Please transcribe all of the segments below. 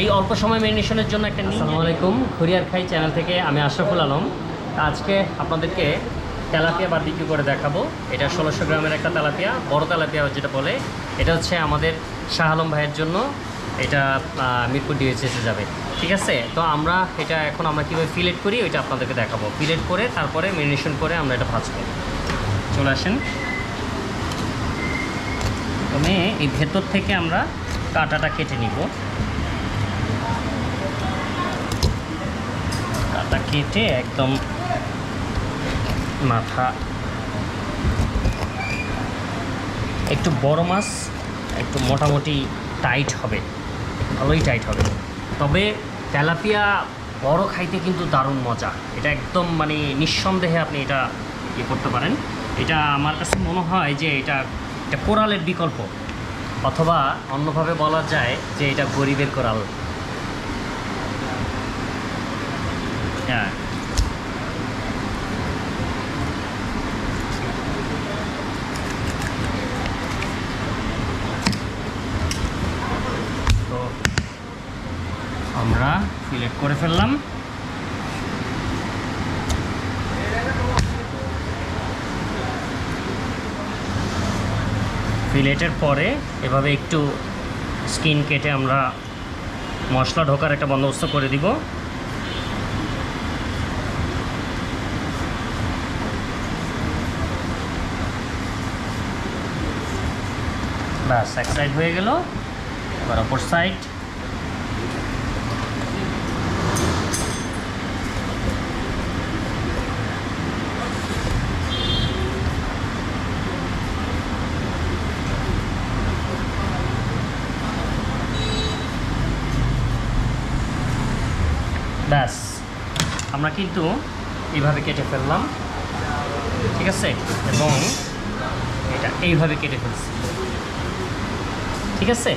এই অল্প সময় মেরিনেশনের জন্য একটা আসসালামু আলাইকুম খুরিয়ার খাই চ্যানেল থেকে আমি আশরাফুল আলম। আজকে আপনাদেরকে তেলাপিয়া বারবিকিউ করে দেখাবো। এটা ষোলোশো গ্রামের একটা তেলাপিয়া, বড় তেলাপিয়া যেটা বলে। এটা হচ্ছে আমাদের শাহ আলম ভাইয়ের জন্য। এটা মিরপুর ডিএচএসে যাবে। ঠিক আছে? তো আমরা এটা এখন আমরা কীভাবে ফিলেট করি, ওইটা আপনাদেরকে দেখাবো। ফিলেট করে, তারপরে মেরিনেশন করে আমরা এটা ভাজবো। চলে আসেন। প্রথমে এই ভেতর থেকে আমরা কাঁটাটা কেটে নিব। কাঁটা কেটে একদম মাথা। একটু বড় মাছ, একটু মোটামুটি টাইট হবে, ভালোই টাইট হবে। তবে তেলাপিয়া বড় খাইতে কিন্তু দারুণ মজা। এটা একদম মানে নিঃসন্দেহে আপনি এটা ইয়ে করতে পারেন। এটা আমার কাছে মনে হয় যে এটা এটা কোরালের বিকল্প। অথবা অন্যভাবে বলা যায় যে এটা গরিবের কোরাল। হ্যাঁ তো আমরা সিলেক্ট করে ফেললাম। ফিলেটের পরে এভাবে একটু স্কিন কেটে আমরা মশলা ঢোকার একটা বন্দোবস্ত করে দিব। ব্যাস, এক সাইড হয়ে গেল। এবার অপর সাইড ব্যাস, আমরা কিন্তু এইভাবে কেটে ফেললাম। ঠিক আছে? এবং এটা এইভাবে কেটে ফেলছি। ঠিক আছে?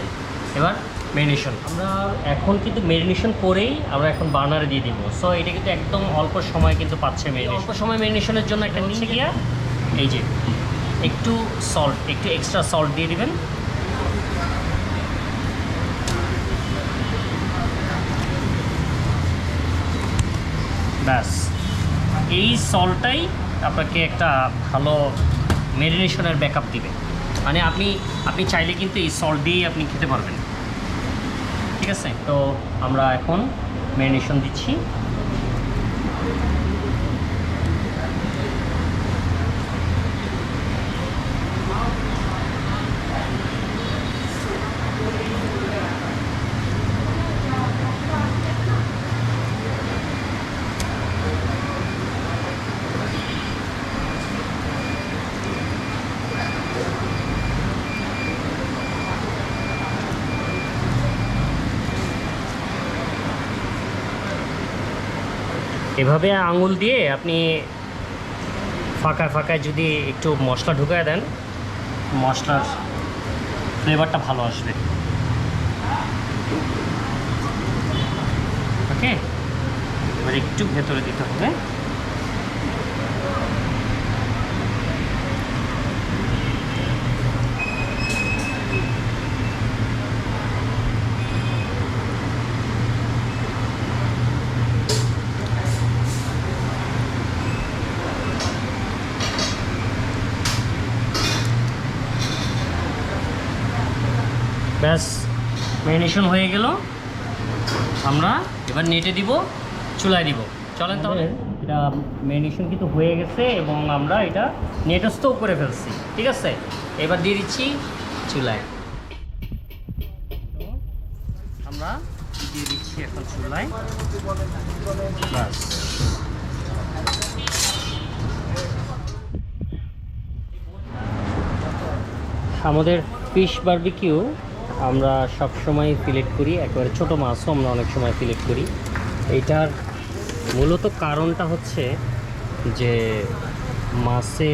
এবার মেরিনেশন আমরা এখন কিন্তু মেরিনেশন করেই আমরা এখন বার্নারে দিয়ে দিব। সো এটা কিন্তু একদম অল্প সময় কিন্তু পাচ্ছে মেরিনেশন অল্প সময় মেরিনেশনের জন্য একটা নিচে গিয়া এই যে একটু সল্ট একটু এক্সট্রা সল্ট দিয়ে দিবেন। ব্যাস। এই সলটাই আপনাকে একটা ভালো মেরিনেশনের ব্যাকআপ দিবে। মানে আপনি আপনি চাইলে কিন্তু এই সল্ট দিয়েই আপনি খেতে পারবেন। ঠিক আছে? তো আমরা এখন ম্যারিনেশন দিচ্ছি। এভাবে আঙুল দিয়ে আপনি ফাঁকা ফাঁকায় যদি একটু মশলা ঢুকায় দেন, মশলার ফ্লেভারটা ভালো আসবে। ওকে এবার একটু ভেতরে দিতে হবে। ব্যাস ম্যারিনেশন হয়ে গেল। আমরা এবার নেটে দিব, চুলায় দিব। চলেন তাহলে। এটা ম্যারিনেশন কিন্তু হয়ে গেছে এবং আমরা এটা নেটস্থ করে ফেলছি, ঠিক আছে? এবার দিয়ে দিচ্ছি চুলায়। আমরা দিয়ে দিচ্ছি এখন চুলায়। আমাদের ফিশ বারবিকিউ আমরা সব সময় ফিলেট করি, একেবারে ছোটো মাছও আমরা অনেক সময় ফিলেট করি। এইটার মূলত কারণটা হচ্ছে যে মাছে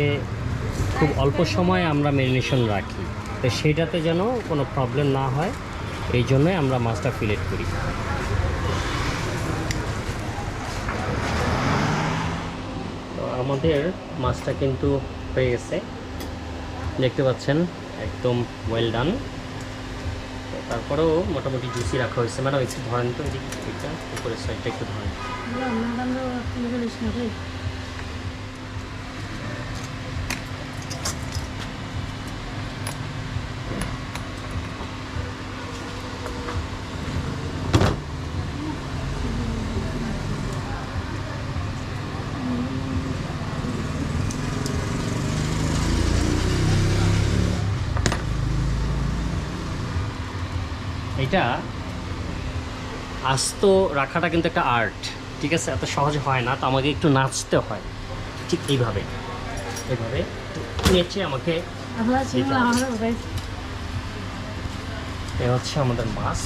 খুব অল্প সময় আমরা মেরিনেশন রাখি। তো সেটাতে যেন কোনো প্রবলেম না হয়, এই জন্যই আমরা মাছটা ফিলেট করি। তো আমাদের মাছটা কিন্তু হয়ে গেছে। দেখতে পাচ্ছেন, একদম ওয়েল ডান তারপরেও মোটামুটি জুসি রাখা হয়েছে। ম্যাডাম একটু ধরেন তো এদিকে উপরের সাইডটা একটু ধরেন। এটা আস্ত রাখাটা কিন্তু একটা আর্ট ঠিক আছে? এত সহজ হয় না তো আমাকে একটু নাচতে হয়। ঠিক এইভাবে এইভাবে নেচে আমাকে। এ হচ্ছে আমাদের মাছ